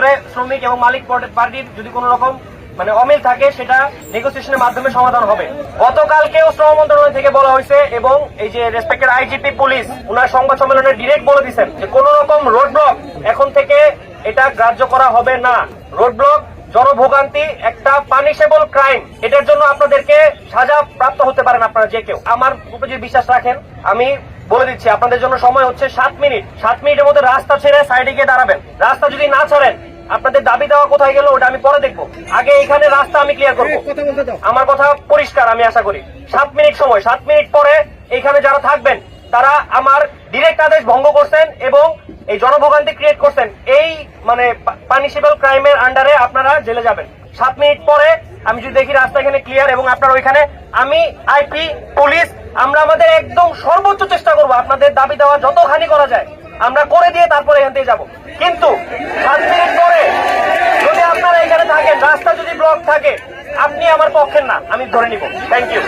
ভিতরে শ্রমিক এবং মালিক পার্টির যদি কোনো রকম মানে অমিল থাকে, সেটা নেগোসিয়েশনের মাধ্যমে সমাধান হবে। গতকালকেও শ্রম মন্ত্রণালয় থেকে বলা হয়েছে এবং এই যে রেসপেক্টেড আইজিপি পুলিশ ওনার সংবাদ সম্মেলনে ডিরেক্ট বলে দিচ্ছেন যে কোন রকম রোড ব্লক এখন থেকে এটা গ্রাহ্য করা হবে না। রোড ব্লক জনভোগান্তি, একটা পানিশেবল ক্রাইম এটার জন্য আপনাদেরকে সাজা প্রাপ্ত হতে পারেন আপনারা যে কেউ। আমার উপর যদি বিশ্বাস রাখেন, আমি বলে দিচ্ছি, আপনাদের জন্য সময় হচ্ছে সাত মিনিট। সাত মিনিটের মধ্যে রাস্তা ছেড়ে সাইডে গিয়ে দাঁড়াবেন। রাস্তা যদি না ছাড়েন আপনাদের দাবি দেওয়া কোথায় গেল ওটা আমি পরে দেখব। আগে এখানে রাস্তা আমি ক্লিয়ার করব। আমার কথা পরিষ্কার আমি আশা করি। সাত মিনিট সময় সাত মিনিট পরে এখানে যারা থাকবেন তারা আমার ডিরেক্ট আদেশ ভঙ্গ করছেন এবং এই জনভোগান্তি ক্রিয়েট করছেন। এই মানে পানিশেবল ক্রাইমের আন্ডারে আপনারা জেলে যাবেন। সাত মিনিট পরে আমি যদি দেখি রাস্তা এখানে ক্লিয়ার এবং আপনার ওইখানে আমি আইপি পুলিশ আমরা আমাদের একদম সর্বোচ্চ চেষ্টা করব আপনাদের দাবি দেওয়া যতখানি করা যায় আমরা করে দিয়ে তারপরে এখান থেকে যাব। কিন্তু সাত মিনিট পরে যদি আপনারা থাকে আপনি আমার পক্ষের না আমি ধরে নিব। Thank you